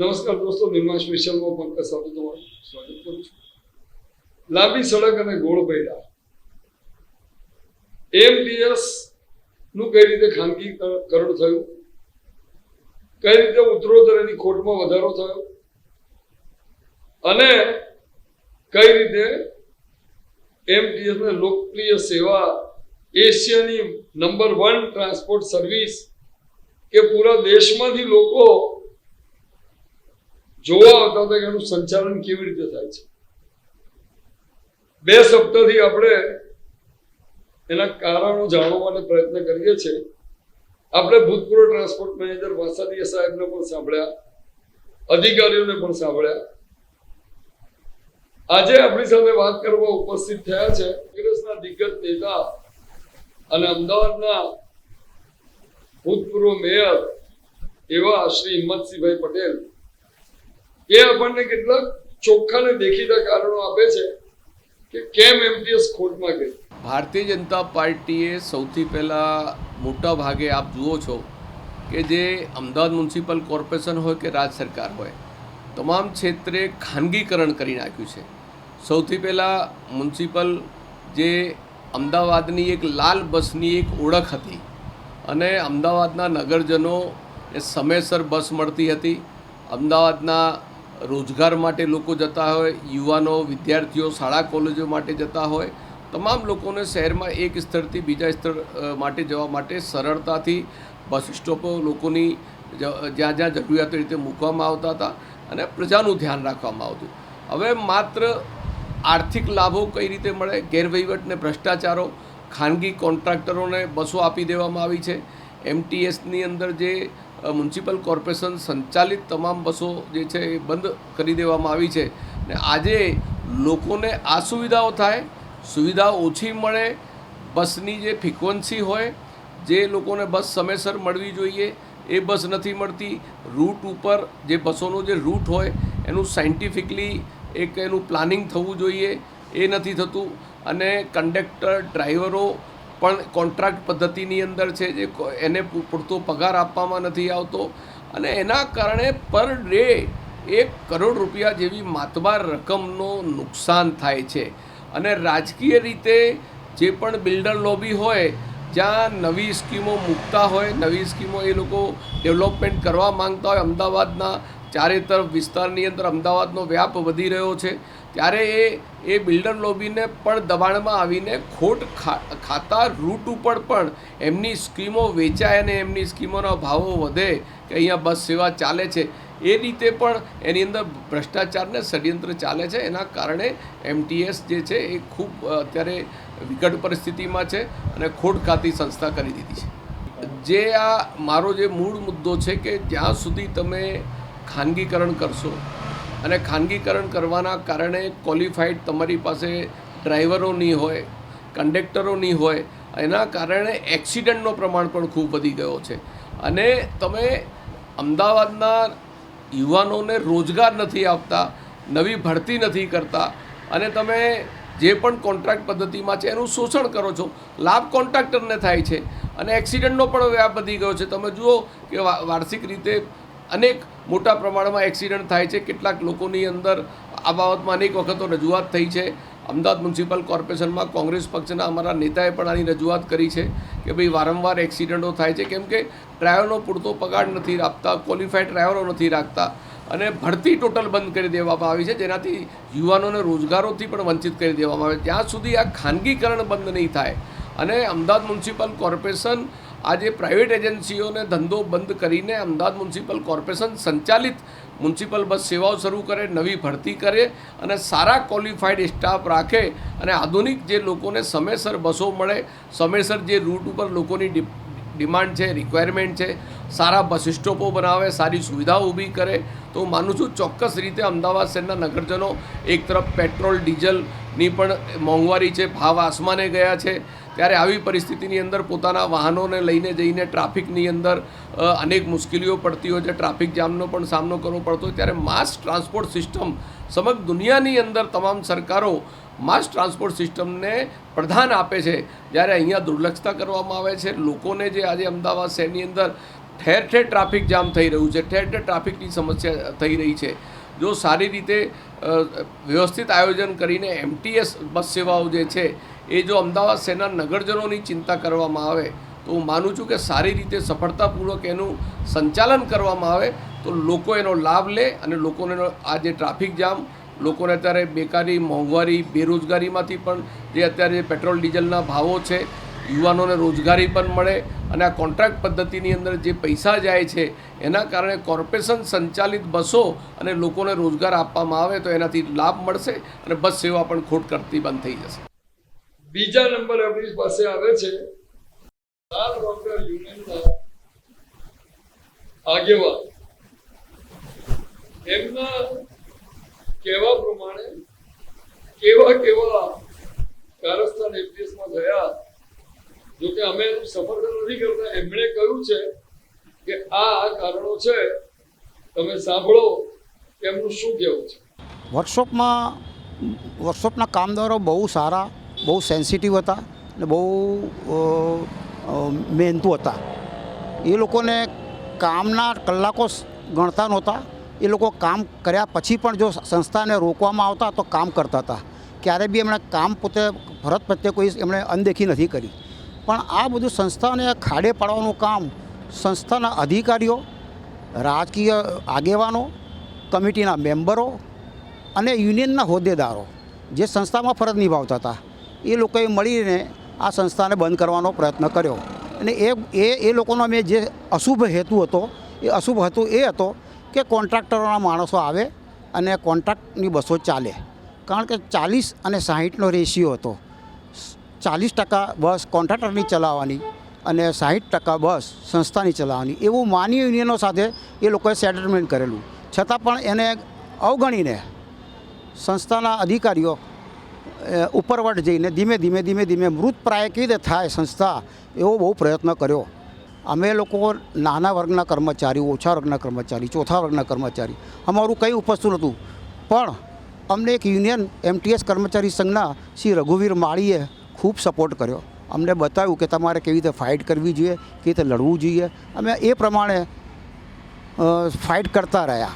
નમસ્કાર દોસ્તો, નિર્માણ સ્પેશિયલમાં પંકજ સાથે તમારું સ્વાગત કરું છું. લાંબી સડક અને ગોળ પૈડા એમડીએસનું કઈ રીતે ખાનગીકરણ થયું? કઈ રીતે ઉત્તરોત્તર એની ખોટમાં વધારો થયો? અને કઈ રીતે એમટીએસ ને લોકપ્રિય સેવા એશિયાની નંબર વન ટ્રાન્સપોર્ટ સર્વિસ કે પૂરા દેશમાંથી લોકો જોવા આવતા હતા કે એનું સંચાલન કેવી રીતે થાય છે. બે સપ્તાહથી આપણે એના કારણો જાણવા માટે પ્રયત્ન કરીએ છીએ. આપણે ભૂતપૂર્વ ટ્રાન્સપોર્ટ મેનેજર વાસાદીય સાહેબને પણ સાંભળ્યા, અધિકારીઓને પણ સાંભળ્યા. આજે આપણી સાથે વાત કરવા ઉપસ્થિત થયા છે કોંગ્રેસના દિગ્ગજ નેતા અને અમદાવાદના ભૂતપૂર્વ મેયર એવા શ્રી હિંમતસિંહભાઈ પટેલ. એ આપણને કેટલાક ચોખ્ખા ને દેખીતા કારણો આપે છે કે કેમ એમટીએસ ખોટમાં ગઈ. ભારતીય જનતા પાર્ટીએ સૌથી પહેલાં મોટા ભાગે આપ જુઓ છો કે જે અમદાવાદ મ્યુનિસિપલ કોર્પોરેશન હોય કે રાજ્ય સરકાર હોય, તમામ ક્ષેત્રે ખાનગીકરણ કરી નાખ્યું છે. સૌથી પહેલાં મ્યુનિસિપલ જે અમદાવાદની એક લાલ બસની એક ઓળખ હતી અને અમદાવાદના નગરજનો એ સમયસર બસ મળતી હતી, અમદાવાદના રોજગાર માટે લોકો જતા હોય, યુવાનો, વિદ્યાર્થીઓ, શાળા, કોલેજો માટે જતા હોય, તમામ લોકોને શહેરમાં એક સ્થળથી બીજા સ્થળ માટે જવા માટે સરળતાથી બસ સ્ટોપો લોકોની જ્યાં જ્યાં જરૂરિયાત રીતે મૂકવામાં આવતા હતા અને પ્રજાનું ધ્યાન રાખવામાં આવતું. હવે માત્ર આર્થિક લાભો કઈ રીતે મળે? ગેરવહીવટને ભ્રષ્ટાચારો, ખાનગી કોન્ટ્રાક્ટરોને બસો આપી દેવામાં આવી છે. એમટીએસની અંદર જે મ્યુનિસિપલ કોર્પોરેશન સંચાલિત તમામ બસો જે છે એ બંધ કરી દેવામાં આવી છે ને આજે લોકોને આ સુવિધાઓ થાય, સુવિધા ઓછી મળે, બસની જે ફ્રિકવન્સી હોય, જે લોકોને બસ સમયસર મળવી જોઈએ, એ બસ નથી મળતી, રૂટ ઉપર જે બસોનો જે રૂટ હોય, એનું સાયન્ટિફિકલી એક એનું પ્લાનિંગ થવું જોઈએ, એ નથી થતું. અને કંડક્ટર, ડ્રાઈવરો પણ કોન્ટ્રાક્ટ પદ્ધતિની અંદર છે જે એને પૂરતો પગાર આપવામાં નથી આવતો. અને એના કારણે પર ડે એક કરોડ રૂપિયા જેવી માતબાર રકમનો નુકસાન થાય છે. અને રાજકીય રીતે જે પણ બિલ્ડર લોબી હોય, જ્યાં નવી સ્કીમો મૂકતા હોય, નવી સ્કીમો એ લોકો ડેવલપમેન્ટ કરવા માંગતા હોય, અમદાવાદના ચારે તરફ વિસ્તારની અંદર અમદાવાદનો વ્યાપ વધી રહ્યો છે. ત્યારે એ એ બિલ્ડર લોબીને પણ દબાણમાં આવીને ખોટ ખાતા રૂટ ઉપર પણ એમની સ્કીમો વેચાય અને એમની સ્કીમોના ભાવો વધે કે અહીંયા બસ સેવા ચાલે છે. એ રીતે પણ એની અંદર ભ્રષ્ટાચારને ષડયંત્ર ચાલે છે. એના કારણે એમટીએસ જે છે એ ખૂબ અત્યારે વિકટ પરિસ્થિતિમાં છે અને ખોટ ખાતી સંસ્થા કરી દીધી છે. જે આ મારો જે મૂળ મુદ્દો છે કે જ્યાં સુધી તમે ખાનગીકરણ કરશો અને ખાનગીકરણ કરવાના કારણે ક્વોલિફાઈડ તમારી પાસે ડ્રાઈવરો નહીં હોય, કંડક્ટરો નહીં હોય, એના કારણે એક્સિડન્ટનો પ્રમાણ પણ ખૂબ વધી ગયો છે. અને તમે અમદાવાદના યુવાનોને રોજગાર નથી આપતા, નવી ભરતી નથી કરતા, અને તમે જે પણ કોન્ટ્રાક્ટ પદ્ધતિમાં છે એનું શોષણ કરો છો, લાભ કોન્ટ્રાક્ટરને થાય છે. અને એક્સિડન્ટનો પણ વ્યાપ વધી ગયો છે. તમે જુઓ કે વાર્ષિક રીતે અનેક મોટા પ્રમાણમાં એક્સિડન્ટ થાય છે. કેટલાક લોકોની અંદર આ બાબતમાં અનેક વખતો રજૂઆત થઈ છે. અમદાવાદ મ્યુનિસિપલ કોર્પોરેશનમાં કોંગ્રેસ પક્ષના અમારા નેતાએ પણ આની રજૂઆત કરી છે કે ભાઈ વારંવાર એક્સિડન્ટો થાય છે. કેમ કે ડ્રાઈવરનો પૂરતો પગાર નથી આપતા ક્વોલિફાઈડ ડ્રાઈવરો નથી રાખતા અને ભરતી ટોટલ બંધ કરી દેવામાં આવી છે. જેનાથી યુવાનોને રોજગારોથી પણ વંચિત કરી દેવામાં આવે. ત્યાં સુધી આ ખાનગીકરણ બંધ નહીં થાય. અને અમદાવાદ મ્યુનિસિપલ કોર્પોરેશન આજે પ્રાઇવેટ એજન્સીઓને ધંધો બંધ કરીને અમદાવાદ મ્યુનિસિપલ કોર્પોરેશન સંચાલિત મ્યુનિસિપલ બસ સેવાઓ શરૂ કરે, નવી ભરતી કરે અને સારા ક્વોલિફાઈડ સ્ટાફ રાખે અને આધુનિક જે લોકોને સમયસર બસો મળે, સમયસર જે રૂટ ઉપર લોકોની ડિમાન્ડ છે, રિક્વાયરમેન્ટ છે, સારા બસ સ્ટોપો બનાવે, સારી સુવિધાઓ ઊભી કરે, તો હું માનું છું ચોક્કસ રીતે અમદાવાદ શહેરના નગરજનો એક તરફ પેટ્રોલ, ડીઝલની પણ મોંઘવારી છે, ભાવ આસમાને ગયા છે ત્યારે આવી પરિસ્થિતિની અંદર પોતાના વાહનોને લઈને જઈને ટ્રાફિકની અંદર અનેક મુશ્કેલીઓ પડતી હોય છે. ટ્રાફિક જામનો પણ સામનો કરવો પડતો હોય. ત્યારે માસ ટ્રાન્સપોર્ટ સિસ્ટમ સમગ્ર દુનિયાની અંદર તમામ સરકારો માસ ટ્રાન્સપોર્ટ સિસ્ટમને પ્રધાન આપે છે. જ્યારે અહીંયા દુર્લક્ષતા કરવામાં આવે છે. લોકોને જે આજે અમદાવાદ શહેરની અંદર ઠેર ઠેર ટ્રાફિક જામ થઈ રહ્યું છે. ઠેર ઠેર ટ્રાફિકની સમસ્યા થઈ રહી છે. જો સારી રીતે વ્યવસ્થિત આયોજન કરીને એમટીએસ બસ સેવાઓ જે છે એ જો અમદાવાદ શહેરના નગરજનોની ચિંતા કરવામાં આવે, તો હું માનું છું કે સારી રીતે સફળતાપૂર્વક એનું સંચાલન કરવામાં આવે, તો લોકો એનો લાભ લે અને લોકોને આ જે ટ્રાફિક જામ, લોકોને અત્યારે બેકારી, મોંઘવારી, બેરોજગારીમાંથી પણ જે અત્યારે પેટ્રોલ, ડીઝલના ભાવો છે, યુવાનોને રોજગારી પણ મળે અને આ કોન્ટ્રાક્ટ પદ્ધતિની અંદર જે પૈસા જાય છે, એના કારણે કોર્પોરેશન સંચાલિત બસો અને લોકોને રોજગાર આપવામાં આવે, તો એનાથી લાભ મળશે અને બસ સેવા પણ ખોટ કરતી બંધ થઈ જશે. બીજા નંબર આપણી પાસે આવે છે. લાલ ડોક્ટર યુનિયનના આગેવાન એમના કહેવા પ્રમાણે કેવા કેવા કારસ્થાન એફપીએસમાં થયા જોકે અમે એનું સમર્થન નથી કરતા. એમણે કહ્યું છે કે આ કારણો છે. તમે સાંભળો એમનું શું કહેવું છે. વર્કશોપમાં, વર્કશોપના કામદારો બહુ સારા બહુ સેન્સિટિવ હતા અને બહુ મહેનતુ હતા. એ લોકોને કામના કલાકો ગણતા નહોતા. એ લોકો કામ કર્યા પછી પણ જો સંસ્થાને રોકવામાં આવતા તો કામ કરતા હતા. ક્યારે બી એમણે કામ પોતે, ભરત પ્રત્યે કોઈ એમણે અનદેખી નથી કરી. પણ આ બધું સંસ્થાને ખાડે પાડવાનું કામ સંસ્થાના અધિકારીઓ, રાજકીય આગેવાનો, કમિટીના મેમ્બરો અને યુનિયનના હોદ્દેદારો, જે સંસ્થામાં ફરજ નિભાવતા હતા. એ લોકોએ મળીને આ સંસ્થાને બંધ કરવાનો પ્રયત્ન કર્યો. અને એ એ એ લોકોનો મેં જે અશુભ હેતુ હતો, એ અશુભ હેતુ એ હતો કે કોન્ટ્રાક્ટરોના માણસો આવે અને કોન્ટ્રાક્ટની બસો ચાલે. કારણ કે ચાલીસ અને સાહીઠનો રેશિયો હતો. ચાલીસ ટકા બસ કોન્ટ્રાક્ટરની ચલાવવાની અને સાહીઠ ટકા બસ સંસ્થાની ચલાવવાની. એવું માન્ય યુનિયનો સાથે એ લોકોએ સેટલમેન્ટ કરેલું. છતાં પણ એને અવગણીને સંસ્થાના અધિકારીઓ ઉપરવટ જઈને ધીમે ધીમે ધીમે ધીમે મૃતપ્રાય કેવી રીતે થાય સંસ્થા એવો બહુ પ્રયત્ન કર્યો. અમે લોકો નાના વર્ગના કર્મચારી, ઓછા વર્ગના કર્મચારી, ચોથા વર્ગના કર્મચારી, અમારું કંઈ ઉપજતું નહોતું. પણ અમને એક યુનિયન એમટીએસ કર્મચારી સંઘના શ્રી રઘુવીર માળીએ ખૂબ સપોર્ટ કર્યો. અમને બતાવ્યું કે તમારે કેવી રીતે ફાઇટ કરવી જોઈએ, કેવી રીતે લડવું જોઈએ. અમે એ પ્રમાણે ફાઇટ કરતા રહ્યા.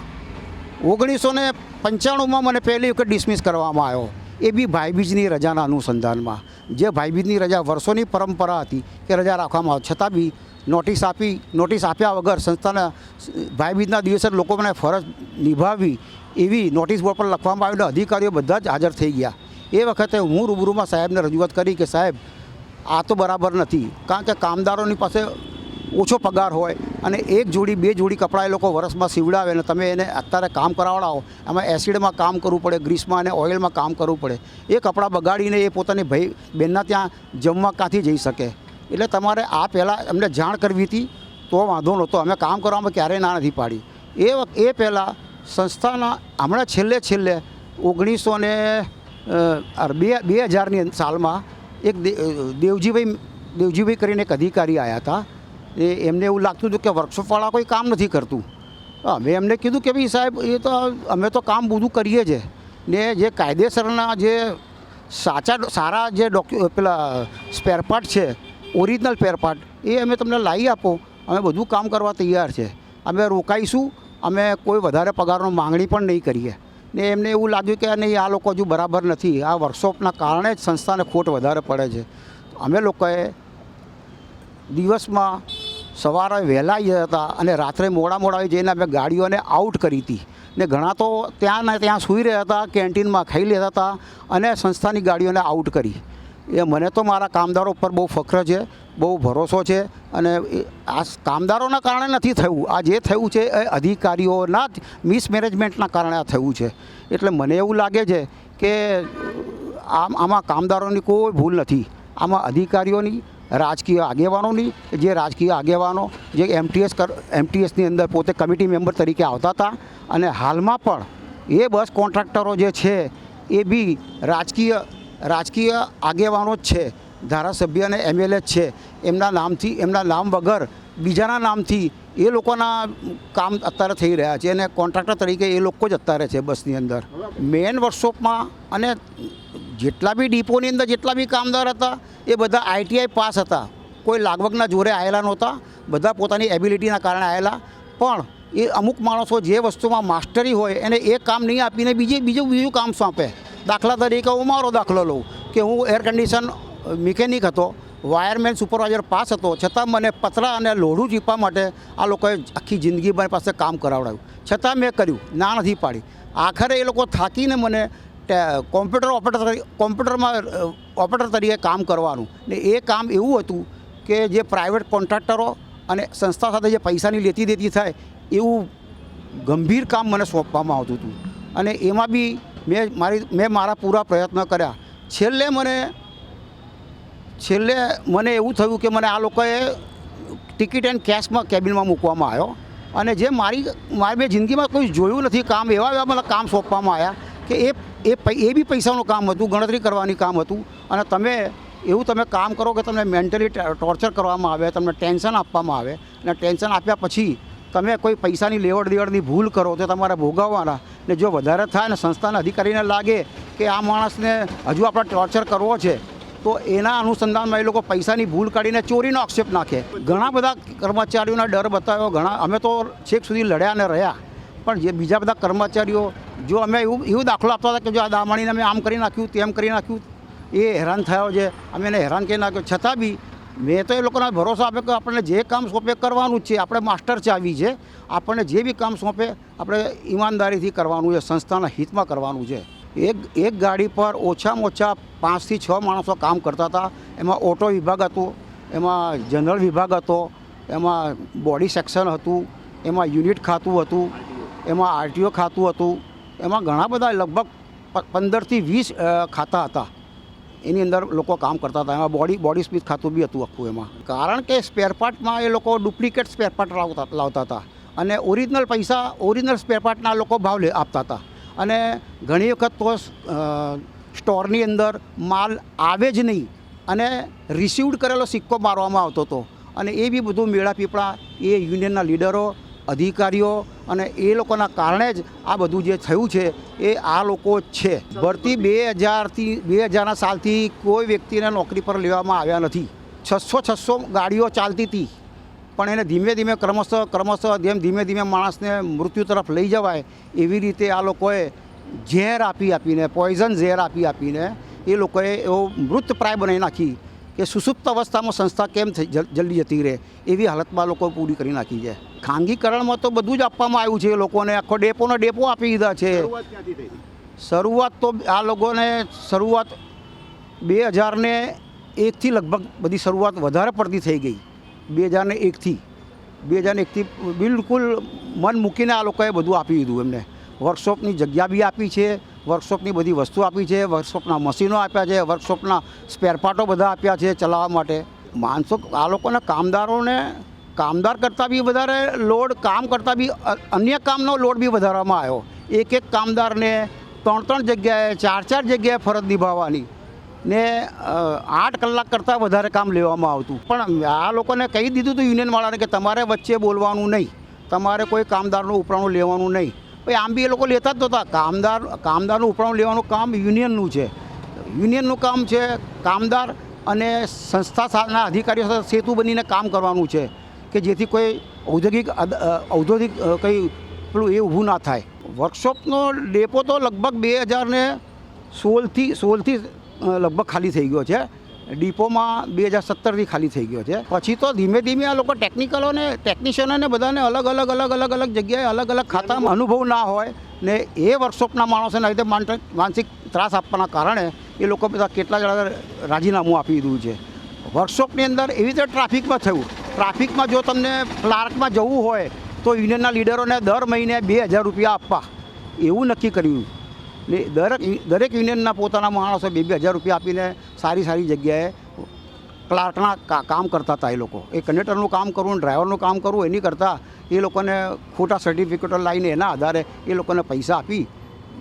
ઓગણીસો ને પંચાણુંમાં મને પહેલી વખત ડિસમિસ કરવામાં આવ્યો. એ બી ભાઈબીજની રજાના અનુસંધાનમાં. જે ભાઈબીજની રજા વર્ષોની પરંપરા હતી કે રજા રાખવામાં આવે. છતાં બી નોટિસ આપી, નોટિસ આપ્યા વગર સંસ્થાના ભાઈબીજના દિવસે લોકોને ફરજ નિભાવી એવી નોટિસ બોર્ડ પર લખવામાં આવેલા અધિકારીઓ બધા જ હાજર થઈ ગયા. એ વખતે હું રૂબરૂમાં સાહેબને રજૂઆત કરી કે સાહેબ, આ તો બરાબર નથી. કારણ કે કામદારોની પાસે ઓછો પગાર હોય અને એક જોડી, બે જોડી કપડાં એ લોકો વરસમાં સીવડાવે અને તમે એને અત્યારે કામ કરાવડાવો એમાં એસિડમાં કામ કરવું પડે, ગ્રીસમાં અને ઓઇલમાં કામ કરવું પડે. એ કપડાં બગાડીને એ પોતાની ભાઈ બહેનના ત્યાં જમવા ક્યાંથી જઈ શકે? એટલે તમારે આ પહેલાં એમને જાણ કરવી હતી, તો વાંધો નહોતો. અમે કામ કરવામાં ક્યારેય ના નથી પાડી. એ વખત એ પહેલાં સંસ્થાના હમણાં છેલ્લે છેલ્લે ઓગણીસો ને બે બે હજારની સાલમાં એક દેવજીભાઈ દેવજીભાઈ કરીને એક અધિકારી આવ્યા હતા. એ એમને એવું લાગતું હતું કે વર્કશોપવાળા કોઈ કામ નથી કરતું. અમે એમને કીધું કે ભાઈ સાહેબ, એ તો અમે તો કામ બધું કરીએ છીએ ને જે કાયદેસરના જે સાચા સારા જે ડોક્યુ પેલા સ્પેરપાર્ટ છે ઓરિજિનલ સ્પેરપાર્ટ એ અમે તમને લાવી આપો. અમે બધું કામ કરવા તૈયાર છે. અમે રોકાઈશું, અમે કોઈ વધારે પગારનો માંગણી પણ નહીં કરીએ. ને એમને એવું લાગ્યું કે નહીં, આ લોકો હજુ બરાબર નથી. આ વર્કશોપના કારણે જ સંસ્થાને ખોટ વધારે પડે છે. અમે લોકોએ દિવસમાં સવારે વહેલા આવ્યા હતા અને રાત્રે મોડા મોડા આવી જઈને અમે ગાડીઓને આઉટ કરી હતી. ને ઘણા તો ત્યાં ને ત્યાં સૂઈ રહ્યા હતા, કેન્ટીનમાં ખાઈ લેતા હતા અને સંસ્થાની ગાડીઓને આઉટ કરી. એ મને તો મારા કામદારો ઉપર બહુ ફખ્ર છે, બહુ ભરોસો છે અને આ કામદારોના કારણે નથી થયું. આ જે થયું છે એ અધિકારીઓના જ મિસમેનેજમેન્ટના કારણે આ થયું છે. એટલે મને એવું લાગે છે કે આમ આમાં કામદારોની કોઈ ભૂલ નથી. આમાં અધિકારીઓની રાજકીય આગેવાનોની, જે રાજકીય આગેવાનો, જે એમટીએસ કર એમટીએસની અંદર પોતે કમિટી મેમ્બર તરીકે આવતા હતા અને હાલમાં પણ એ બસ કોન્ટ્રાક્ટરો જે છે, એ બી રાજકીય રાજકીય આગેવાનો જ છે, ધારાસભ્ય અને એમએલએ છે. એમના નામથી, એમના નામ વગર બીજાના નામથી એ લોકોના કામ અત્યારે થઈ રહ્યા છે અને કોન્ટ્રાક્ટર તરીકે એ લોકો જ અત્યારે છે બસની અંદર. મેન વર્કશોપમાં અને જેટલા બી ડીપોની અંદર જેટલા બી કામદાર હતા, એ બધા આઈટીઆઈ પાસ હતા. કોઈ લાગવગના જોરે આવેલા નહોતા, બધા પોતાની એબિલિટીના કારણે આવેલા પણ એ અમુક માણસો જે વસ્તુમાં માસ્ટરી હોય એને એ કામ નહીં આપીને બીજે બીજું બીજું કામ સોંપે. દાખલા તરીકે હું મારો દાખલો લઉં, કે હું એર કન્ડિશન મિકેનિક હતો. વાયરમેન સુપરવાઇઝર પાસ હતો. છતાં મને પતરા અને લોઢું ચીપવા માટે આ લોકોએ આખી જિંદગી મારી પાસે કામ કરાવડાવ્યું. છતાં મેં કર્યું. ના નથી પાડી. આખરે એ લોકો થાકીને મને કોમ્પ્યુટર ઓપરેટર કોમ્પ્યુટરમાં ઓપરેટર તરીકે કામ કરવાનું. ને એ કામ એવું હતું કે જે પ્રાઇવેટ કોન્ટ્રાક્ટરો અને સંસ્થા સાથે જે પૈસાની લેતી દેતી થાય, એવું ગંભીર કામ મને સોંપવામાં આવતું હતું. અને એમાં બી મેં મારી, મેં મારા પૂરા પ્રયત્ન કર્યા. છેલ્લે મને છેલ્લે મને એવું થયું કે મને આ લોકોએ ટિકિટ એન્ડ કેશમાં કેબિનમાં મૂકવામાં આવ્યો. અને જે મારી મારી મેં જિંદગીમાં કોઈ જોયું નથી કામ, એવા એવા મને કામ સોંપવામાં આવ્યા કે એ એ એ બી પૈસાનું કામ હતું, ગણતરી કરવાની કામ હતું. અને તમે, એવું તમે કામ કરો કે તમને મેન્ટલી ટોર્ચર કરવામાં આવે, તમને ટેન્શન આપવામાં આવે. અને ટેન્શન આપ્યા પછી તમે કોઈ પૈસાની લેવડ દેવડની ભૂલ કરો તો તમારે ભોગવવાના. ને જો વધારે થાય ને સંસ્થાના અધિકારીને લાગે કે આ માણસને હજુ આપણે ટોર્ચર કરવો છે તો એના અનુસંધાનમાં એ લોકો પૈસાની ભૂલ કાઢીને ચોરીનો આક્ષેપ નાખે. ઘણા બધા કર્મચારીઓના ડર બતાવ્યો, ઘણા અમે તો છેક સુધી લડ્યા ને રહ્યા. પણ જે બીજા બધા કર્મચારીઓ, જો અમે એવું એવું દાખલો આપતા હતા કે જો આ દામાણીને અમે આમ કરી નાખ્યું, તેમ કરી નાખ્યું, એ હેરાન થયો છે. અમે એને હેરાન કરી નાખ્યો. છતાં બી મેં તો એ લોકોને ભરોસો આપ્યો કે આપણને જે કામ સોંપે કરવાનું છે. આપણે માસ્ટર ચાવી છે આપણને જે બી કામ સોંપે, આપણે ઈમાનદારીથી કરવાનું છે, સંસ્થાના હિતમાં કરવાનું છે. એક એક ગાડી પર ઓછામાં ઓછા પાંચથી છ માણસો કામ કરતા હતા. એમાં ઓટો વિભાગ હતો, એમાં જનરલ વિભાગ હતો, એમાં બોડી સેક્શન હતું, એમાં યુનિટ ખાતું હતું, એમાં આરટીઓ ખાતું હતું. એમાં ઘણા બધા લગભગ પંદરથી વીસ ખાતા હતા. એની અંદર લોકો કામ કરતા હતા. એમાં બોડી બોડી સ્મિથ ખાતું બી હતું આખું એમાં. કારણ કે સ્પેરપાર્ટમાં એ લોકો ડુપ્લિકેટ સ્પેરપાર્ટ લાવતા લાવતા હતા. અને ઓરિજિનલ પૈસા ઓરિજિનલ સ્પેરપાર્ટના લોકો ભાવ લે, આપતા હતા. અને ઘણી વખત તો સ્ટોરની અંદર માલ આવે જ નહીં અને રિસીવડ કરેલો સિક્કો મારવામાં આવતો હતો. અને એ બી બધું મેળા પીપળા, એ યુનિયનના લીડરો, અધિકારીઓ અને એ લોકોના કારણે જ આ બધું જે થયું છે, એ આ લોકો છે. ભરતી બે હજારથી, બે હજારના સાલથી કોઈ વ્યક્તિને નોકરી પર લેવામાં આવ્યા નથી. છસો છસો ગાડીઓ ચાલતી હતી. પણ એને ધીમે ધીમે ક્રમશઃ ક્રમશઃ જેમ ધીમે ધીમે માણસને મૃત્યુ તરફ લઈ જવાય એવી રીતે આ લોકોએ ઝેર આપી આપીને પોઈઝન ઝેર આપી આપીને એ લોકોએ એવો મૃતપ્રાય બનાવી નાખી કે સુસુપ્ત અવસ્થામાં સંસ્થા કેમ જલ્દી જતી રહે એવી હાલતમાં લોકો પૂરી કરી નાખી છે. ખાનગીકરણમાં તો બધું જ આપવામાં આવ્યું છે એ લોકોને આખો ડેપોનો ડેપો આપી દીધા છે. શરૂઆત તો આ લોકોને શરૂઆત બે હજારને એકથી લગભગ બધી શરૂઆત વધારે પડતી થઈ ગઈ. બે હજારને એકથી બે હજાર એકથી બિલકુલ મન મૂકીને આ લોકોએ બધું આપી દીધું એમને. વર્કશોપની જગ્યા બી આપી છે, વર્કશોપની બધી વસ્તુ આપી છે, વર્કશોપના મશીનો આપ્યા છે, વર્કશોપના સ્પેરપાર્ટો બધા આપ્યા છે ચલાવવા માટે. માણસો આ લોકોના કામદારોને કામદાર કરતાં બી વધારે લોડ કામ કરતાં બી અન્ય કામનો લોડ બી વધારવામાં આવ્યો. એક એક કામદારને ત્રણ ત્રણ જગ્યાએ, ચાર ચાર જગ્યાએ ફરજ નિભાવવાની. ને આઠ કલાક કરતાં વધારે કામ લેવામાં આવતું. પણ આ લોકોને કહી દીધું હતું યુનિયનવાળાને કે તમારે વચ્ચે બોલવાનું નહીં. તમારે કોઈ કામદારનું ઉપરાણું લેવાનું નહીં. ભાઈ આમ બી એ લોકો લેતા જ નહોતા. કામદાર, કામદારનું ઉપરાણું લેવાનું કામ યુનિયનનું છે. યુનિયનનું કામ છે કામદાર અને સંસ્થા સાથેના અધિકારીઓ સાથે સેતુ બનીને કામ કરવાનું છે કે જેથી કોઈ ઔદ્યોગિક ઔદ્યોગિક કંઈ પેલું એ ઊભું ના થાય. વર્કશોપનો ડેપો તો લગભગ બે હજારને સોળથી સોળથી લગભગ ખાલી થઈ ગયો છે. ડીપોમાં બે હજાર સત્તરથી ખાલી થઈ ગયો છે. પછી તો ધીમે ધીમે આ લોકો ટેકનિકલોને ટેકનિશિયનોને બધાને અલગ અલગ અલગ અલગ અલગ જગ્યાએ અલગ અલગ ખાતામાં અનુભવ ના હોય ને એ વર્કશોપના માણસોને રીતે માનસિક ત્રાસ આપવાના કારણે એ લોકો બધા કેટલા જણા રાજીનામું આપી દીધું છે. વર્કશોપની અંદર એવી રીતે ટ્રાફિકમાં થયું. ટ્રાફિકમાં જો તમને ક્લાર્કમાં જવું હોય તો યુનિયનના લીડરોને દર મહિને બે હજાર રૂપિયા આપવા. એવું નક્કી કર્યું. દરેક દરેક યુનિયનના પોતાના માણસો બે બે હજાર રૂપિયા આપીને સારી સારી જગ્યાએ ક્લાર્કના કામ કરતા હતા એ લોકો. એ કંડક્ટરનું કામ કરવું, ડ્રાઈવરનું કામ કરવું, એની કરતાં એ લોકોને ખોટા સર્ટિફિકેટો લાવીને એના આધારે એ લોકોને પૈસા આપી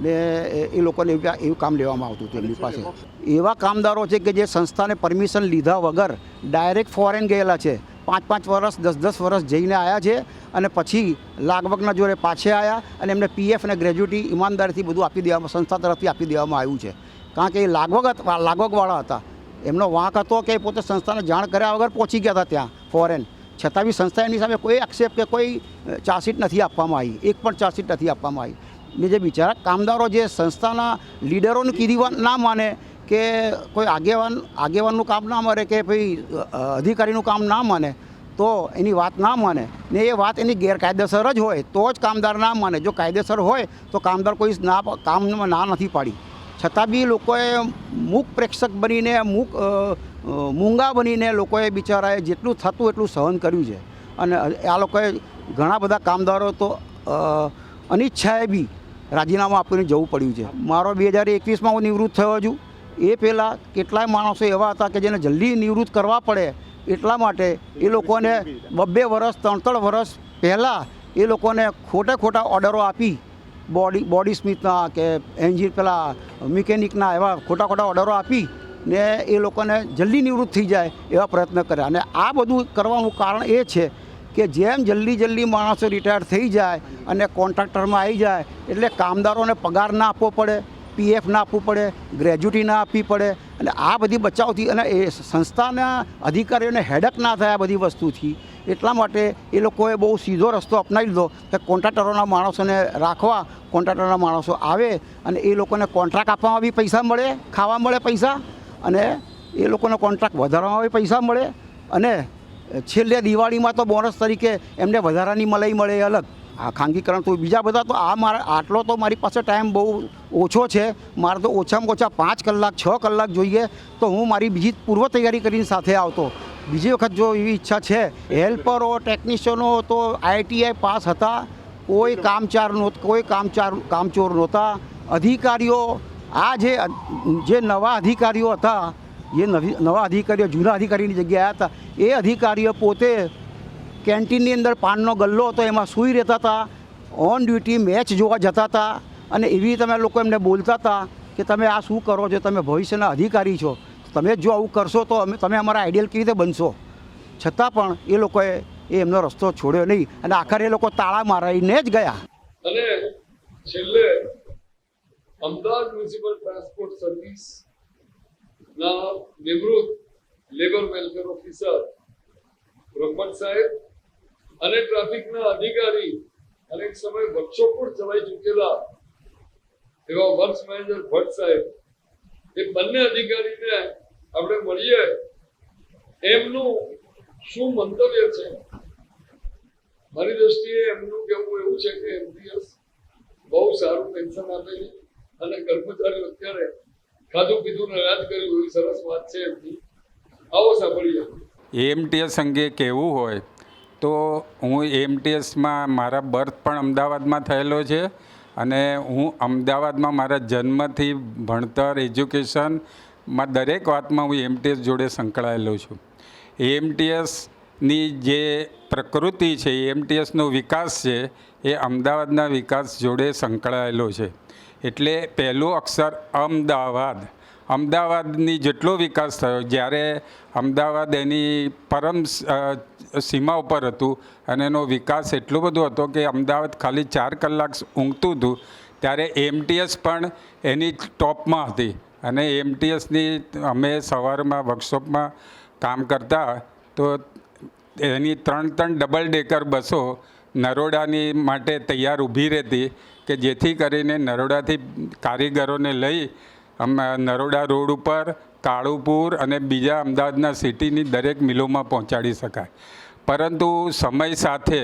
ને એ- લોકોને એવું કામ લેવામાં આવતું હતું એમની પાસે. એવા કામદારો છે કે જે સંસ્થાને પરમિશન લીધા વગર ડાયરેક્ટ ફોરેન ગયેલા છે. પાંચ પાંચ વર્ષ દસ દસ વર્ષ જઈને આવ્યા છે અને પછી લાગવગના જોડે પાછે આવ્યા અને એમને પીએફ અને ગ્રેજ્યુટી ઈમાનદારીથી બધું આપી દેવામાં, સંસ્થા તરફથી આપી દેવામાં આવ્યું છે. કારણ કે એ લાગવગ લાગવગવાળા હતા. એમનો વાંક હતો કે પોતે સંસ્થાને જાણ કર્યા વગર પહોંચી ગયા હતા ત્યાં ફોરેન છતાં બી સંસ્થા એની સામે કોઈ આક્ષેપ કે કોઈ ચાર્જશીટ નથી આપવામાં આવી. એક પણ ચાર્જશીટ નથી આપવામાં આવી. ને જે બિચારા કામદારો જે સંસ્થાના લીડરોની કીધી ના માને કે કોઈ આગેવાન, આગેવાનનું કામ ના માને કે ભાઈ અધિકારીનું કામ ના માને, તો એની વાત ના માને. ને એ વાત એની ગેરકાયદેસર જ હોય, તો જ કામદાર ના માને. જો કાયદેસર હોય, તો કામદાર કોઈ ના કામમાં ના નથી પાડી. છતાં બી લોકોએ મૂક પ્રેક્ષક બનીને, મૂક મૂંગા બનીને લોકોએ બિચારાએ જેટલું થતું એટલું સહન કર્યું છે. અને આ લોકોએ ઘણા બધા કામદારો તો અનિચ્છાએ બી રાજીનામું આપીને જવું પડ્યું છે. મારો બે હજાર એકવીસમાં હું નિવૃત્ત થયો છું. એ પહેલાં કેટલાય માણસો એવા હતા કે જેને જલ્દી નિવૃત્ત કરવા પડે એટલા માટે એ લોકોને બબ્બે વર્ષ ત્રણ ત્રણ વર્ષ પહેલાં એ લોકોને ખોટે ખોટા ઓર્ડરો આપી. બોડી બોડી સ્મિથના કે એન્જિન પેલા મિકેનિકના એવા ખોટા ખોટા ઓર્ડરો આપી ને એ લોકોને જલ્દી નિવૃત્ત થઈ જાય એવા પ્રયત્ન કર્યા. અને આ બધું કરવાનું કારણ એ છે કે જેમ જલ્દી જલ્દી માણસો રિટાયર થઈ જાય અને કોન્ટ્રાક્ટરમાં આવી જાય, એટલે કામદારોને પગાર ના આપવો પડે પીએફ ના આપવું પડે ગ્રેજ્યુટી ના આપવી પડે. અને આ બધી બચાવથી અને એ સંસ્થાના અધિકારીઓને હેડક ના થાય આ બધી વસ્તુથી. એટલા માટે એ લોકોએ બહુ સીધો રસ્તો અપનાવી લીધો કે કોન્ટ્રાક્ટરોના માણસોને રાખવા, કોન્ટ્રાક્ટરના માણસો આવે અને એ લોકોને કોન્ટ્રાક્ટ આપવામાં બી પૈસા મળે, ખાવા મળે પૈસા અને એ લોકોને કોન્ટ્રાક્ટ વધારવામાં બી પૈસા મળે અને છેલ્લે દિવાળીમાં તો બોનસ તરીકે એમને વધારાની મલાઈ મળે અલગ. આ ખાનગીકરણ તો બીજા બધા તો આ મારા આટલો તો મારી પાસે ટાઈમ બહુ ઓછો છે. મારે તો ઓછામાં ઓછા પાંચ કલાક, છ કલાક જોઈએ તો હું મારી બીજી પૂર્વ તૈયારી કરીને સાથે આવતો. બીજી વખત જો એવી ઈચ્છા છે, હેલ્પરો, ટેકનિશિયનો તો આઈટીઆઈ પાસ હતા. કોઈ કામચાર નો કોઈ કામચાર, કામચોર નહોતા. અધિકારીઓ, આ જે જે નવા અધિકારીઓ હતા, જે નવા અધિકારીઓ, જૂના અધિકારીની જગ્યાએ હતા, એ અધિકારીઓ પોતે કેન્ટીનની અંદર પાનનો ગલ્લો હતો, એમાં સૂઈ રહેતા હતા ઓન ડ્યુટી મેચ જોવા જતા હતા અને એવી તમે લોકો એમને બોલતા હતા કે તમે આ શું કરો છો, તમે ભવિષ્યના અધિકારી છો, તમે જો આવું કરશો તો અમે, તમે અમારા આઈડિયલ કેવી રીતે બનશો? છતાં પણ એ લોકોએ એ એમનો રસ્તો છોડ્યો નહીં અને આખરે એ લોકો તાળા મારાઈને જ ગયા. અને છેલ્લે અમદાવાદ મ્યુનિસિપલ ટ્રાન્સપોર્ટ સર્વિસ ના નિવૃત્ત લેબર વેલફેર ઓફિસર બ્રહ્મટ સાહેબ અને ટ્રાફિકના અધિકારી અનેક સમય વર્કશોપ પણ ચલાવી ચૂકેલા એવા વર્ક્સ મેનેજર ભટ્ટ સાહેબ. એ બંને અધિકારીને આપણે મળીએ. એમનું શું મંતવ્ય છે? મારી દ્રષ્ટિએ એમનું કહેવું એવું છે કે એમટીએસ બહુ સારું પેન્શન આપે છે અને કર્મચારીઓ અત્યારે ખાધું પીધું ને રાજ કર્યું એવી સરસ વાત છે એમની. આવો સાંભળીએ. એમટીએસ અંગે કહેવું હોય તો હું એમટીએસમાં મારા બર્થ પણ અમદાવાદમાં થયેલો છે અને હું અમદાવાદમાં મારા જન્મથી ભણતર એજ્યુકેશનમાં દરેક વાતમાં હું એમટીએસ જોડે સંકળાયેલો છું. એમટીએસની જે પ્રકૃતિ છે, એમટીએસનો વિકાસ છે, એ અમદાવાદના વિકાસ જોડે સંકળાયેલો છે. એટલે પહેલું અક્ષર અમદાવાદ. અમદાવાદની જેટલો વિકાસ થયો, જ્યારે અમદાવાદ એની પરમ સીમા ઉપર હતું અને એનો વિકાસ એટલો બધો હતો કે અમદાવાદ ખાલી ચાર કલાક ઊંઘતું હતું, ત્યારે એમટીએસ પણ એની ટોપમાં હતી. અને એમટીએસની અમે સવારમાં વર્કશોપમાં કામ કરતા તો એની ત્રણ ત્રણ ડબલ ડેકર બસો નરોડાની માટે તૈયાર ઊભી રહેતી કે જેથી કરીને નરોડાથી કારીગરોને લઈ નરોડા રોડ ઉપર, કાળુપુર અને બીજા અમદાવાદના સિટીની દરેક મિલોમાં પહોંચાડી શકાય. પરંતુ સમય સાથે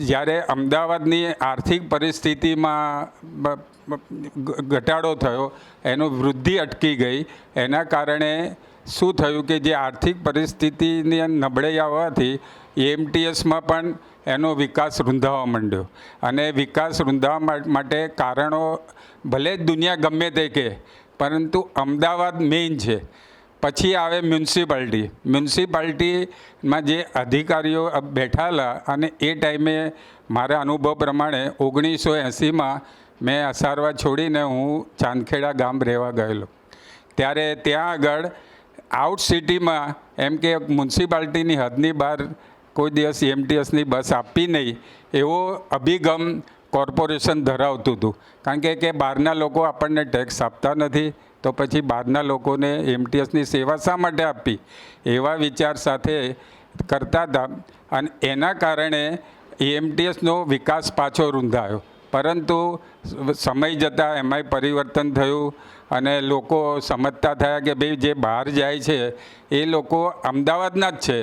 જ્યારે અમદાવાદની આર્થિક પરિસ્થિતિમાં ઘટાડો થયો, એનો વૃદ્ધિ અટકી ગઈ, એના કારણે શું થયું કે જે આર્થિક પરિસ્થિતિની નબળાઈ આવવાથી એમટીએસમાં પણ એનો વિકાસ રૂંધાવા માંડ્યો. અને વિકાસ રૂંધાવા માટે કારણો ભલે જ દુનિયા ગમે તે કહે, પરંતુ અમદાવાદ મેઇન છે. પછી આવે મ્યુનિસિપાલિટી. મ્યુનિસિપાલિટીમાં જે અધિકારીઓ બેઠાલા અને એ ટાઈમે મારા અનુભવ પ્રમાણે ઓગણીસો એંસીમાં મેં અસારવા છોડીને હું ચાંદખેડા ગામ રહેવા ગયેલો. ત્યારે ત્યાં આગળ આઉટ સિટીમાં એમ કે મ્યુનિસિપાલિટીની હદની બહાર કોઈ દિવસ એમટીએસની બસ આપી નહીં, એવો અભિગમ કોર્પોરેશન ધરાવતું હતું. કારણ કે કે બહારના લોકો આપણને ટેક્સ આપતા નથી તો પછી બહારના લોકોને એમટીએસની સેવા શા માટે આપવી એવા વિચાર સાથે કરતા હતા. અને એના કારણે એમટીએસનો વિકાસ પાછો રૂંધાયો. પરંતુ સમય જતાં એમાંય પરિવર્તન થયું અને લોકો સમજતા થયા કે ભાઈ જે બહાર જાય છે, એ લોકો અમદાવાદના જ છે.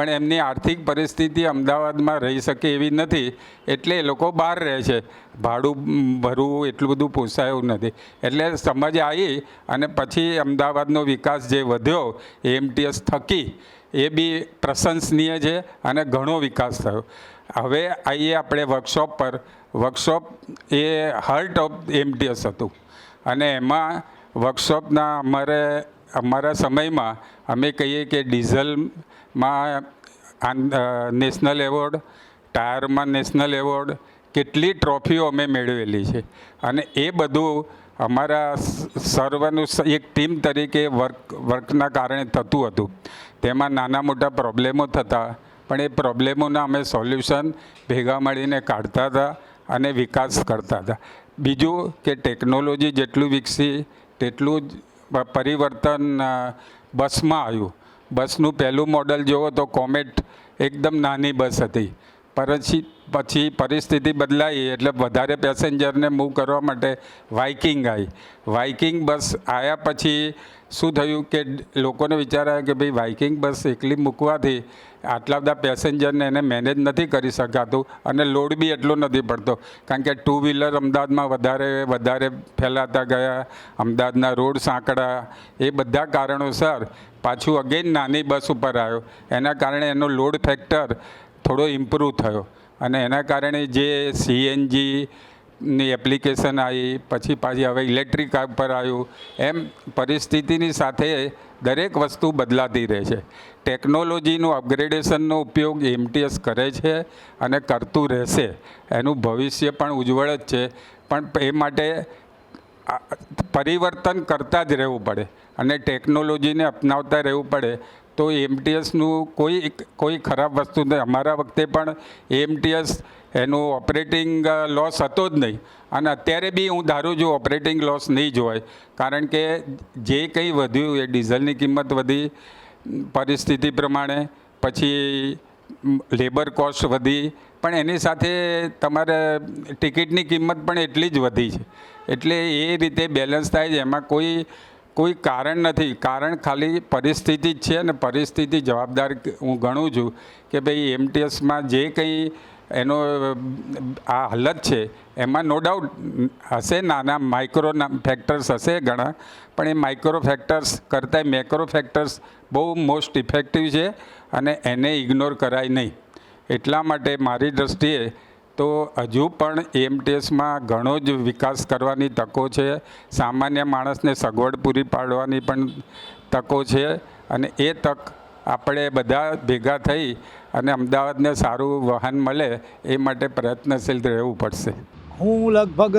પણ એમની આર્થિક પરિસ્થિતિ અમદાવાદમાં રહી શકે એવી નથી. એટલે એ લોકો બહાર રહે છે. ભાડું, ભરવું એટલું બધું પોસાય નથી. એટલે સમજ આવી અને પછી અમદાવાદનો વિકાસ જે વધ્યો એમટીએસ થકી, એ બી પ્રશંસનીય છે અને ઘણો વિકાસ થયો. હવે આવીએ આપણે વર્કશોપ પર. વર્કશોપ એ હાર્ટ ઓફ એમટીએસ હતું. અને એમાં વર્કશોપના અમારે, અમારા સમયમાં અમે કહીએ કે ડીઝલમાં આન- નેશનલ એવોર્ડ, ટાયરમાં નેશનલ એવોર્ડ, કેટલી ટ્રોફીઓ અમે મેળવેલી છે. અને એ બધું અમારા સર્વનું એક ટીમ તરીકે વર્ક, વર્કના કારણે થતું હતું. તેમાં નાના મોટા પ્રોબ્લેમો થતા, પણ એ પ્રોબ્લેમોના અમે સોલ્યુશન ભેગા મળીને કાઢતા હતા અને વિકાસ કરતા હતા. બીજું કે ટેકનોલોજી જેટલું વિકસી, તેટલું જ પરિવર્તન બસમાં આવ્યું. બસનું પહેલું મોડલ જુઓ તો કોમેટ એકદમ નાની બસ હતી. પછી પછી પરિસ્થિતિ બદલાઈ એટલે વધારે પેસેન્જરને મૂવ કરવા માટે વાઇકિંગ આવી વાઇકિંગ બસ આવ્યા પછી શું થયું કે લોકોને વિચાર આવ્યો કે ભાઈ બાઇકિંગ બસ એકલી મૂકવાથી આટલા બધા પેસેન્જરને એને મેનેજ નથી કરી શકાતું અને લોડ બી એટલો નથી પડતો. કારણ કે ટુ વ્હીલર અમદાવાદમાં વધારે વધારે ફેલાતા ગયા, અમદાવાદના રોડ સાંકડા, એ બધા કારણોસર પાછું અગેન નાની બસ ઉપર આવ્યો. એના કારણે એનો લોડ ફેક્ટર થોડો ઇમ્પ્રૂવ થયો. અને એના કારણે જે સીએનજી ની એપ્લિકેશન આવી, પછી પાછી હવે ઇલેક્ટ્રિક પર આવ્યું. એમ પરિસ્થિતિની સાથે દરેક વસ્તુ બદલાતી રહે છે. ટેકનોલોજીનું અપગ્રેડેશનનો ઉપયોગ એમટીએસ કરે છે અને કરતું રહેશે. એનું ભવિષ્ય પણ ઉજ્જવળ જ છે. પણ એ માટે પરિવર્તન કરતા જ રહેવું પડે અને ટેકનોલોજીને અપનાવતા રહેવું પડે. તો એમટીએસનું કોઈ કોઈ ખરાબ વસ્તુ નહીં અમારા વખતે પણ એમટીએસ એનું ઓપરેટિંગ લોસ હતો જ નહીં. અને અત્યારે બી હું ધારું છું ઓપરેટિંગ લોસ નહીં જોવાય. કારણ કે જે કંઈ વધ્યું એ ડીઝલની કિંમત વધી, પરિસ્થિતિ પ્રમાણે, પછી લેબર કોસ્ટ વધી. પણ એની સાથે તમારે ટિકિટની કિંમત પણ એટલી જ વધી છે. એટલે એ રીતે બેલેન્સ થાય છે. એમાં કોઈ કોઈ કારણ નથી. કારણ ખાલી પરિસ્થિતિ જ છે અને પરિસ્થિતિ જવાબદાર હું ગણું છું કે ભાઈ એમટીએસમાં જે કંઈ એનો આ હાલત છે, એમાં નો ડાઉટ હશે, નાના માઇક્રો ફેક્ટર્સ હશે ઘણા, પણ એ માઇક્રો ફેક્ટર્સ કરતાં મેક્રો ફેક્ટર્સ બહુ મોસ્ટ ઇફેક્ટિવ છે અને એને ઇગ્નોર કરાય નહીં. એટલા માટે મારી દૃષ્ટિએ તો હજુ પણ એમટીએસમાં ઘણો જ વિકાસ કરવાની તકો છે, સામાન્ય માણસને સગવડ પૂરી પાડવાની પણ તકો છે અને એ તક આપણે બધા ભેગા થઈ અને અમદાવાદને સારું વાહન મળે એ માટે પ્રયત્નશીલ રહેવું પડશે. હું લગભગ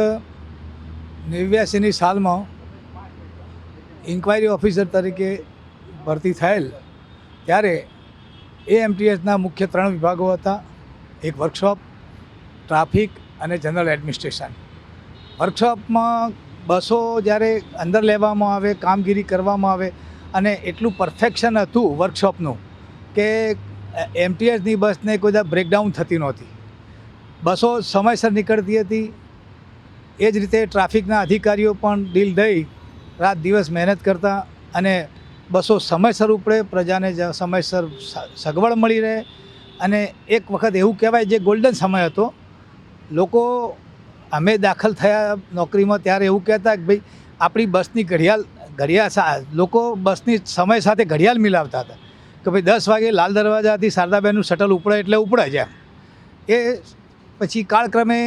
નેવ્યાસીની સાલમાં ઇન્ક્વાયરી ઓફિસર તરીકે ભરતી થયેલ ત્યારે એ એમટીએસના મુખ્ય ત્રણ વિભાગો હતા. એક વર્કશોપ, ટ્રાફિક અને જનરલ એડમિનિસ્ટ્રેશન. વર્કશોપમાં બસો જ્યારે અંદર લેવામાં આવે, કામગીરી કરવામાં આવે અને એટલું પરફેક્શન હતું વર્કશોપનું કે એમટીએસની બસને કોઈ બ્રેકડાઉન થતી નહોતી. બસો સમયસર નીકળતી હતી. એ જ રીતે ટ્રાફિકના અધિકારીઓ પણ ડીલ દઈ રાત દિવસ મહેનત કરતા અને બસો સમયસર ઉપડે, પ્રજાને સમયસર સગવડ મળી રહે. અને એક વખત એવું કહેવાય, જે ગોલ્ડન સમય હતો, લોકો અમે દાખલ થયા નોકરીમાં ત્યારે એવું કહેતા કે ભાઈ, આપણી બસની ઘડિયાળ ઘડિયાળ લોકો બસની સમય સાથે ઘડિયાળ મિલાવતા હતા. કે ભાઈ દસ વાગે લાલ દરવાજાથી શારદાબેનનું શટલ ઉપડે એટલે ઉપડે જાય એ પછી કાળક્રમે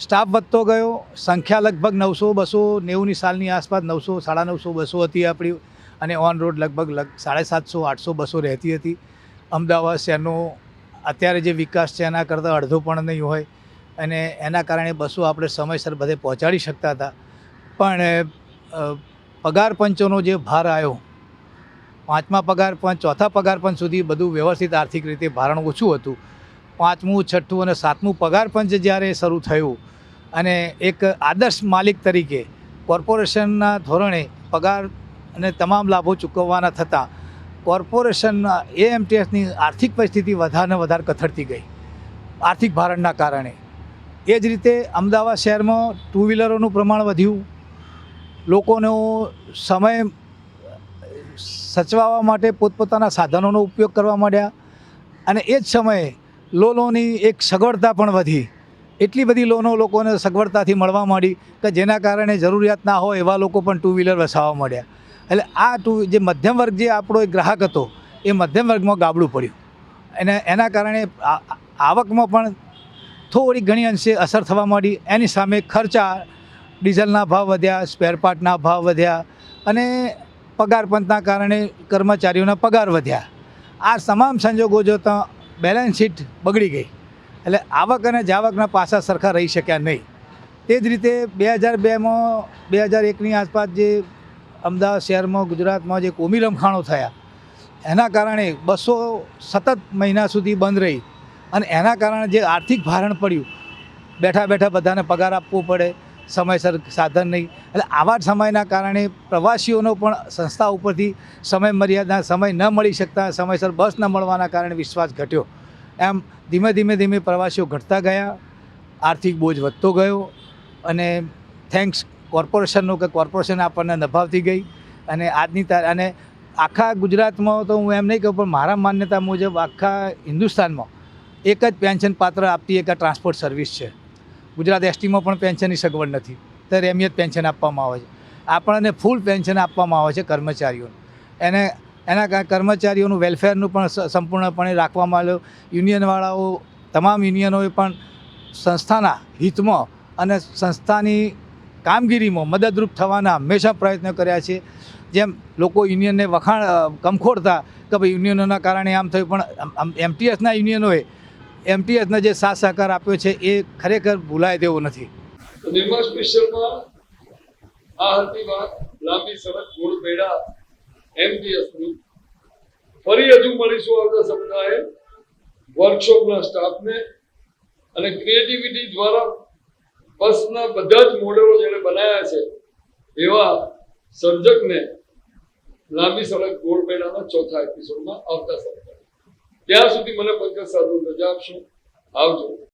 સ્ટાફ વધતો ગયો. સંખ્યા લગભગ નવસો, બસો, નેવુંની સાલની આસપાસ નવસો, સાડા નવસો, બસો હતી આપણી. અને ઓન રોડ લગભગ લગ, સાડા સાતસો, આઠસો, બસો રહેતી હતી. અમદાવાદ શહેરનો અત્યારે જે વિકાસ છે એના કરતાં અડધો પણ નહીં હોય. અને એના કારણે બસો આપણે સમયસર બધે પહોંચાડી શકતા હતા. પણ પગાર પંચોનો જે ભાર આવ્યો પાંચમા પગાર પંચ ચોથા પગાર પણ સુધી બધું વ્યવસ્થિત આર્થિક રીતે ભારણ ઓછું હતું. પાંચમું, છઠ્ઠું અને સાતમું પગાર પંચ જ્યારે શરૂ થયું અને એક આદર્શ માલિક તરીકે કોર્પોરેશનના ધોરણે પગાર અને તમામ લાભો ચૂકવવાના થતાં કોર્પોરેશનના એએમટીએસની આર્થિક પરિસ્થિતિ વધારે વધારે કથળતી ગઈ. આર્થિક ભારણના કારણે. એ જ રીતે અમદાવાદ શહેરમાં ટુ વ્હીલરોનું પ્રમાણ વધ્યું. લોકોનો સમય સચવાવા માટે પોતપોતાના સાધનોનો ઉપયોગ કરવા માંડ્યા અને એ જ સમયે લોનોની એક સગવડતા પણ વધી. એટલી બધી લોનો લોકોને સગવડતાથી મળવા માંડી કે જેના કારણે જરૂરિયાત ના હોય એવા લોકો પણ ટુ વ્હીલર વસાવવા માંડ્યા. એટલે આ ટુ જે મધ્યમ વર્ગ જે આપણો એક ગ્રાહક હતો, એ મધ્યમ વર્ગમાં ગાબડું પડ્યું. અને એના કારણે આવકમાં પણ થોડી ઘણી અંશે અસર થવા માંડી. એની સામે ખર્ચા, ડીઝલના ભાવ વધ્યા સ્પેર પાર્ટના ભાવ વધ્યા અને પગાર પંચના કારણે કર્મચારીઓના પગાર વધ્યા. આ તમામ સંજોગો જોતાં બેલેન્સ શીટ બગડી ગઈ. એટલે આવક અને જાવકના પાસા સરખા રહી શક્યા નહીં. તે જ રીતે બે હજાર બેમાં, બે હજાર એકની આસપાસ જે અમદાવાદ શહેરમાં, ગુજરાતમાં જે કોમી રમખાણો થયા, એના કારણે બસો સતત મહિના સુધી બંધ રહી. અને એના કારણે જે આર્થિક ભારણ પડ્યું, બેઠા બેઠા બધાને પગાર આપવો પડે. સમયસર સાધન નહીં. એટલે આવા સમયના કારણે પ્રવાસીઓનો પણ સંસ્થા ઉપરથી સમય મર્યાદા, સમય ન મળી શકતા, સમયસર બસ ન મળવાના કારણે વિશ્વાસ ઘટ્યો. એમ ધીમે ધીમે ધીમે પ્રવાસીઓ ઘટતા ગયા, આર્થિક બોજ વધતો ગયો અને થેન્ક્સ કોર્પોરેશનનું કે કોર્પોરેશન આપણને નભાવતી ગઈ અને આજની તાર, અને આખા ગુજરાતમાં તો હું એમ નહીં કહું, પણ મારા માન્યતા મુજબ આખા હિન્દુસ્તાનમાં એક જ પેન્શન પાત્ર આપતી એક આ ટ્રાન્સપોર્ટ સર્વિસ છે. ગુજરાત એસટીમાં પણ પેન્શનની સગવડ નથી. તો એમિયત પેન્શન આપવામાં આવે છે. આપણને ફૂલ પેન્શન આપવામાં આવે છે કર્મચારીઓને. એને, એના કર્મચારીઓનું વેલફેરનું પણ સંપૂર્ણપણે રાખવામાં આવ્યું યુનિયનવાળાઓ, તમામ યુનિયનોએ પણ સંસ્થાના હિતમાં અને સંસ્થાની કામગીરીમાં મદદરૂપ થવાના હંમેશા પ્રયત્નો કર્યા છે. જેમ લોકો યુનિયનને વખાણ કમખોડતા કે ભાઈ યુનિયનોના કારણે આમ થયું પણ એમટીએસના યુનિયનોએ એમટીએસને જે સાથ સહકાર આપ્યો છે એ ખરેખર ભૂલાય તેવો નથી. તો નિર્મા સ્પેશિયલમાં આ હતી વાત, લાંબી સડક ગોળ મેળા MTS ની ફરી હજુ મળીશું આવતા સપ્તાહે વર્કશોપના સ્ટાફને અને ક્રિએટિવિટી દ્વારા બસના બધા જ મોડેલો જેણે બનાવ્યા છે એવા સર્જકને લાંબી સડક ગોળ મેળાના ચોથા એપિસોડમાં આવતા સપ્તાહે. ત્યાં સુધી મને પંકજ સાધુ રજા આપશો. આવજો.